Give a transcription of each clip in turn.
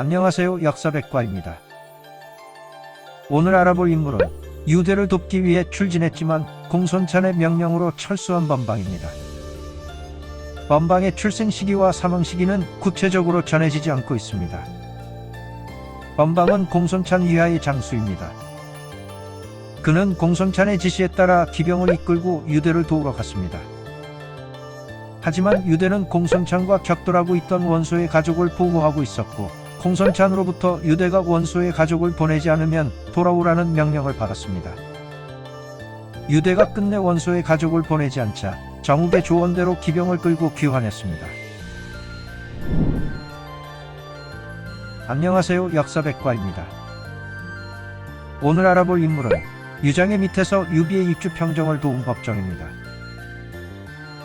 안녕하세요. 역사백과입니다. 오늘 알아볼 인물은 유대를 돕기 위해 출진했지만 공손찬의 명령으로 철수한 범방입니다. 범방의 출생 시기와 사망 시기는 구체적으로 전해지지 않고 있습니다. 범방은 공손찬 위하의 장수입니다. 그는 공손찬의 지시에 따라 기병을 이끌고 유대를 도우러 갔습니다. 하지만 유대는 공손찬과 격돌하고 있던 원소의 가족을 보호하고 있었고 공손찬으로부터 유대가 원소의 가족을 보내지 않으면 돌아오라는 명령을 받았습니다. 유대가 끝내 원소의 가족을 보내지 않자 정욱의 조언대로 기병을 끌고 귀환했습니다. 안녕하세요. 역사백과입니다. 오늘 알아볼 인물은 유장의 밑에서 유비의 입주 평정을 도운 법정입니다.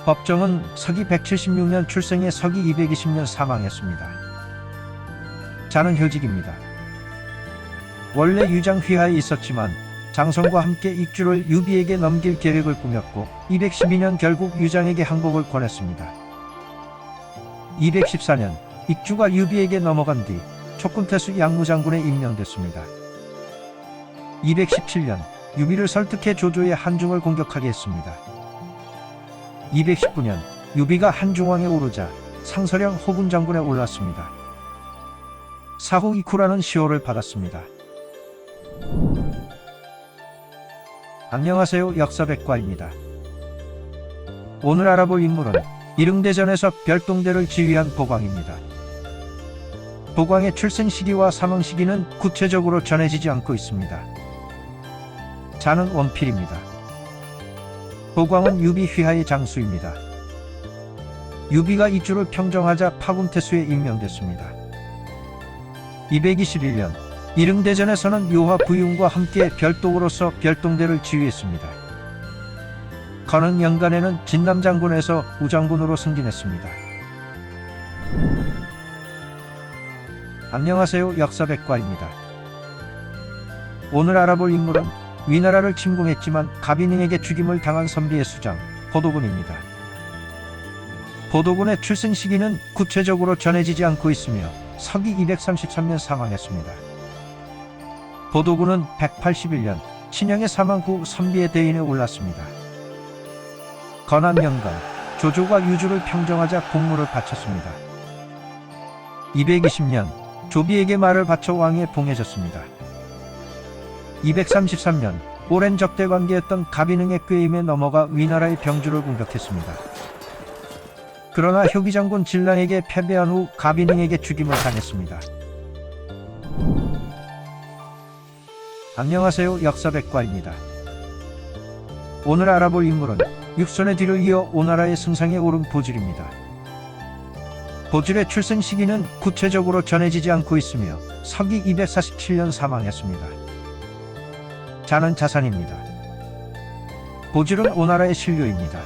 법정은 서기 176년 출생에 서기 220년 사망했습니다. 자는 효직입니다. 원래 유장 휘하에 있었지만 장성과 함께 익주를 유비에게 넘길 계획을 꾸몄고 212년 결국 유장에게 항복을 권했습니다. 214년 익주가 유비에게 넘어간 뒤 촉군태수 양무장군에 임명됐습니다. 217년 유비를 설득해 조조의 한중을 공격하게 했습니다. 219년 유비가 한중왕에 오르자 상서령 호군 장군에 올랐습니다. 사후 이쿠라는 시호를 받았습니다. 안녕하세요. 역사백과입니다. 오늘 알아볼 인물은 이릉대전에서 별동대를 지휘한 보광입니다. 보광의 출생 시기와 사망 시기는 구체적으로 전해지지 않고 있습니다. 자는 원필입니다. 보광은 유비 휘하의 장수입니다. 유비가 이주를 평정하자 파군태수에 임명됐습니다. 221년 이릉대전에서는 요하 부윤과 함께 별도로서 별동대를 지휘했습니다. 거는 연간에는 진남장군에서 우장군으로 승진했습니다. 안녕하세요. 역사백과입니다. 오늘 알아볼 인물은 위나라를 침공했지만 가비닝에게 죽임을 당한 선비의 수장 보도군입니다. 보도군의 출생 시기는 구체적으로 전해지지 않고 있으며 서기 233년 사망했습니다. 보도군은 181년 친형의 사망 후 선비의 대인에 올랐습니다. 건한연간 조조가 유주를 평정하자 공물을 바쳤습니다. 220년 조비에게 말을 바쳐 왕에 봉해졌습니다. 233년 오랜 적대 관계였던 가비능의 꾀임에 넘어가 위나라의 병주를 공격했습니다. 그러나 효기 장군 진랑에게 패배한 후 가비능에게 죽임을 당했습니다. 안녕하세요. 역사백과입니다. 오늘 알아볼 인물은 육선의 뒤를 이어 오나라의 승상에 오른 보질입니다. 보질의 출생 시기는 구체적으로 전해지지 않고 있으며 서기 247년 사망했습니다. 자는 자산입니다. 보질은 오나라의 신료입니다.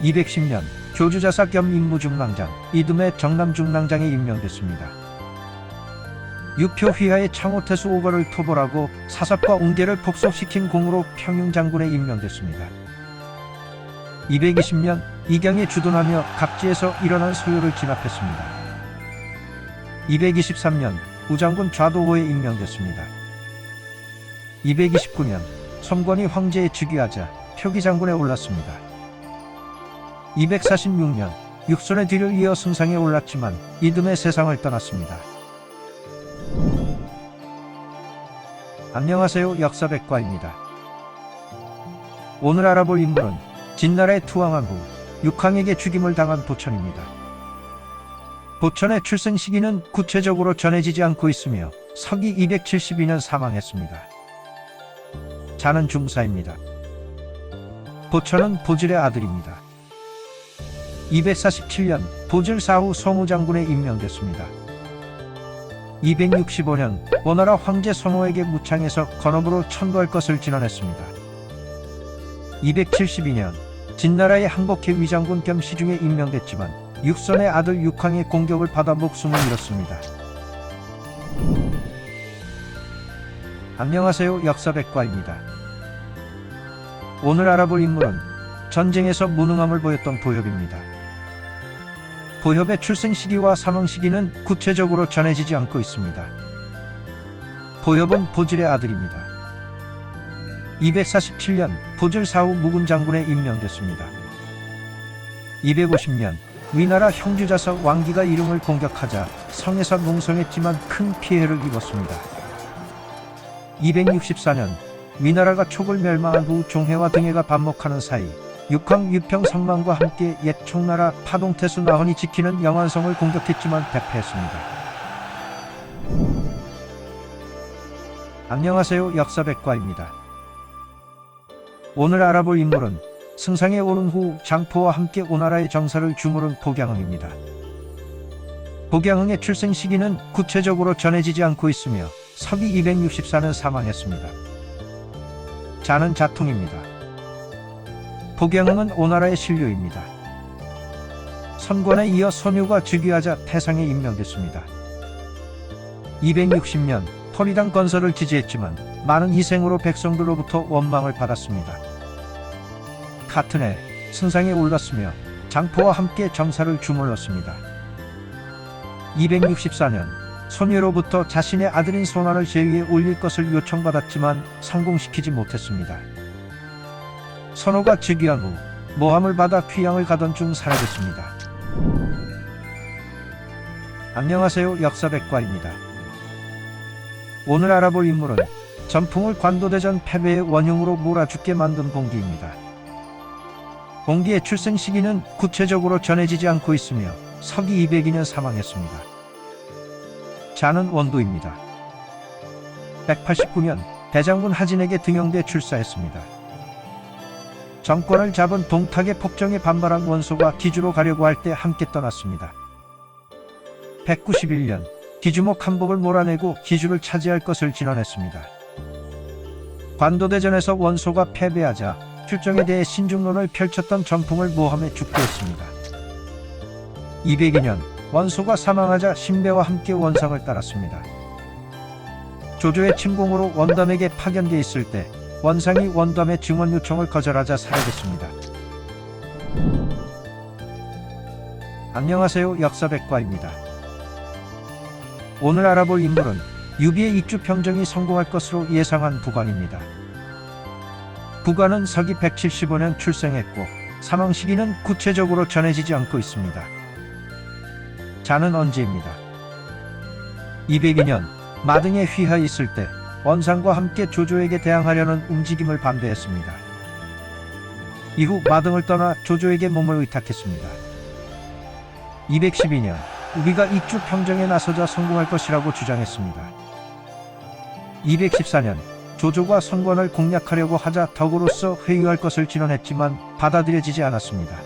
210년 교주자사 겸 임무중랑장, 이듬해 정남중랑장에 임명됐습니다. 유표 휘하의 창호태수 오거를 토벌하고 사삽과 웅계를 복속시킨 공으로 평윤장군에 임명됐습니다. 220년 이경에 주둔하며 각지에서 일어난 소요를 진압했습니다. 223년 우장군 좌도호에 임명됐습니다. 229년 섬권이 황제에 즉위하자 표기장군에 올랐습니다. 246년 육손의 뒤를 이어 승상에 올랐지만 이듬해 세상을 떠났습니다. 안녕하세요. 역사백과입니다. 오늘 알아볼 인물은 진나라에 투항한 후 육항에게 죽임을 당한 보천입니다. 보천의 출생 시기는 구체적으로 전해지지 않고 있으며 서기 272년 사망했습니다. 자는 중사입니다. 보천은 보질의 아들입니다. 247년 보질 사후 성우장군에 임명됐습니다. 265년 원나라 황제 성호에게 무창에서 건업으로 천도할 것을 진언했습니다. 272년 진나라의 항복해 위장군 겸 시중에 임명됐지만 육선의 아들 육항의 공격을 받아 목숨을 잃었습니다. 안녕하세요. 역사백과입니다. 오늘 알아볼 인물은 전쟁에서 무능함을 보였던 도엽입니다. 보협의 출생 시기와 사망 시기는 구체적으로 전해지지 않고 있습니다. 보협은 보질의 아들입니다. 247년 보질 사후 묵은 장군에 임명됐습니다. 250년 위나라 형주자석 왕기가 이름을 공격하자 성에서 농성했지만 큰 피해를 입었습니다. 264년 위나라가 촉을 멸망한 후 종해와 등해가 반목하는 사이 육황 유평 성망과 함께 옛 총나라 파동태수 나헌이 지키는 영안성을 공격했지만 패패했습니다. 안녕하세요 역사백과입니다. 오늘 알아볼 인물은 승상에 오른 후 장포와 함께 오나라의 정사를 주무른 복양흥입니다. 복양흥의 출생 시기는 구체적으로 전해지지 않고 있으며 서기 264년 사망했습니다. 자는 자통입니다. 복양흥은 오나라의 신료입니다. 선권에 이어 선유가 즉위하자 태상에 임명됐습니다. 260년 토리당 건설을 지지했지만 많은 희생으로 백성들로부터 원망을 받았습니다. 같은 해 승상에 올랐으며 장포와 함께 정사를 주물렀습니다. 264년 손유로부터 자신의 아들인 소나를 제위에 올릴 것을 요청받았지만 성공시키지 못했습니다. 선호가 즉위한 후 모함을 받아 귀양을 가던 중 사라졌습니다. 안녕하세요 역사백과입니다. 오늘 알아볼 인물은 전풍을 관도대전 패배의 원흉으로 몰아죽게 만든 봉기입니다. 봉기의 출생 시기는 구체적으로 전해지지 않고 있으며 서기 202년 사망했습니다. 자는 원도입니다. 189년 대장군 하진에게 등용돼 출사했습니다. 정권을 잡은 동탁의 폭정에 반발한 원소가 기주로 가려고 할 때 함께 떠났습니다. 191년 기주목 한복을 몰아내고 기주를 차지할 것을 진언했습니다. 관도대전에서 원소가 패배하자 출정에 대해 신중론을 펼쳤던 전풍을 모함에 죽게 했습니다. 202년 원소가 사망하자 신배와 함께 원상을 따랐습니다. 조조의 침공으로 원담에게 파견돼 있을 때 원상이 원담의 증언 요청을 거절하자 사라졌습니다. 안녕하세요 역사백과입니다. 오늘 알아볼 인물은 유비의 입주 평정이 성공할 것으로 예상한 부관입니다. 부관은 서기 175년 출생했고 사망 시기는 구체적으로 전해지지 않고 있습니다. 자는 언제입니다. 202년 마등에 휘하 있을 때 원상과 함께 조조에게 대항하려는 움직임을 반대했습니다. 이후 마등을 떠나 조조에게 몸을 의탁했습니다. 212년 우리가 입주 평정에 나서자 성공할 것이라고 주장했습니다. 214년 조조가 선권을 공략하려고 하자 덕으로서 회유할 것을 진언했지만 받아들여지지 않았습니다.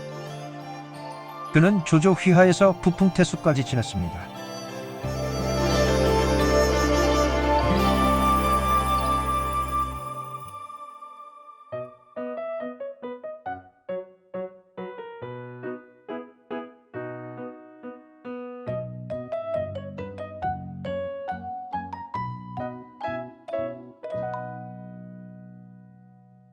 그는 조조 휘하에서 부풍태수까지 지냈습니다.